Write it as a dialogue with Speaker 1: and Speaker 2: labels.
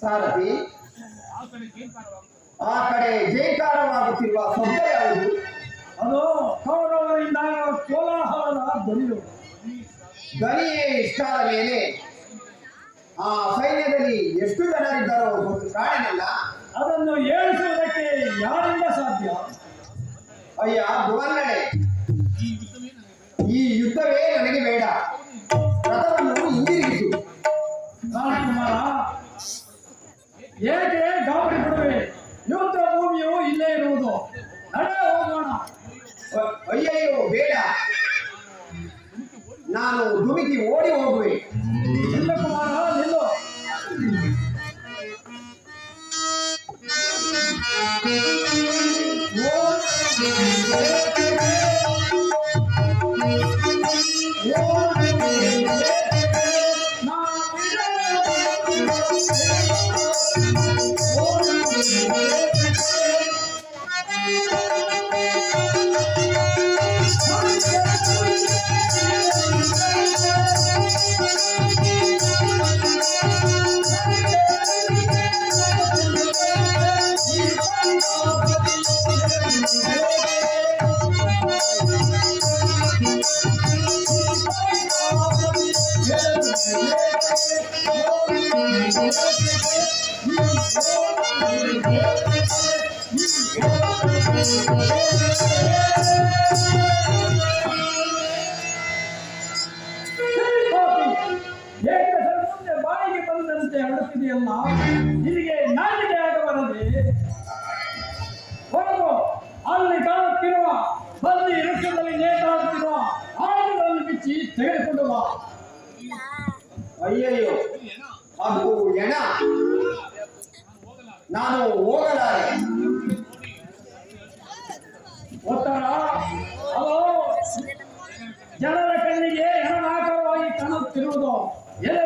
Speaker 1: ಸಾರಥಿ ಆ ಕಡೆ ಜೈಕಾರವಾಗುತ್ತಿರುವ ಶಬ್ದ ಯಾವುದು?
Speaker 2: ಅದು ಕೌರವರಿಂದ ಕೋಲಾಹಲದ ಧ್ವನಿಗಳು.
Speaker 1: ಧ್ವನಿಯೇ ಇಷ್ಟಾದ ಮೇಲೆ ಆ ಸೈನ್ಯದಲ್ಲಿ ಎಷ್ಟು ಜನರಿದ್ದಾರೋ ಗೊತ್ತು ಕಾಣಲಿಲ್ಲ
Speaker 2: ಅದನ್ನು ಏಳಿಸುವುದಕ್ಕೆ ಯಾರಿಂದ ಸಾಧ್ಯ?
Speaker 1: ಅಯ್ಯ ಭುವನ್ನಡೆ ಈ ಯುದ್ಧವೇ ನನಗೆ ಬೇಡ. ರಥವನ್ನು ಹಿಂದಿರುಗಿಸು.
Speaker 2: ರಾಜಕುಮಾರ ಏಕೆ ಗಾಬರಿ ಬಿಡುವೆ ಯುದ್ಧ ಭೂಮಿಯು ಇಲ್ಲೇ ಇರುವುದು. ನಡೆ ಹೋಗೋಣ.
Speaker 1: ಅಯ್ಯಯ್ಯೋ ಬೇಡ. ನಾನು ಧುಮುಕಿ ಓಡಿ ಹೋಗುವೆ.
Speaker 2: Oh! ಬಾಯಿಗೆ ಬಂದಂತೆ ಅಡುತ್ತಿದೆಯಲ್ಲ ನಿನಗೆ ನಾಚಿಕೆ ಆಗಬಾರದೆ ಬಲ್ಲಿ ವೃಕ್ಷದಲ್ಲಿ ನೇತಾಡುತ್ತಿರುವ ಆಯುಧಗಳನ್ನು ಬಿಚ್ಚಿ ತೆಗೆದುಕೊಂಡು ಬಾ
Speaker 1: ಅಯ್ಯಯ್ಯೋ ಅದು ಎಣ ನಾನು ಹೋಗಲಾರೆ
Speaker 2: ಒತ್ತಡ ಅದು ಜನರ ಕಣ್ಣಿಗೆ ಹೆಣನಾಕರವಾಗಿ ಕಾಣುತ್ತಿರುವುದು ಎಲೆ